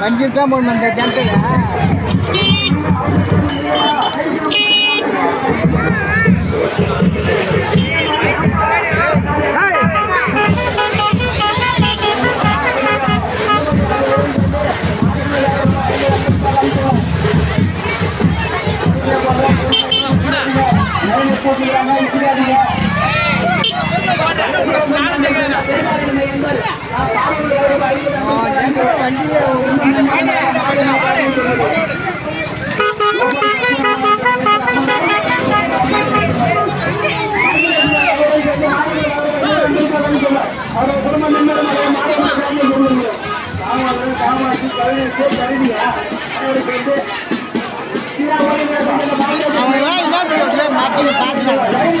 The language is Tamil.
மஞ்சள் தான் போடணும் இந்த ஜனத்தில் அவன் என்ன 就是八个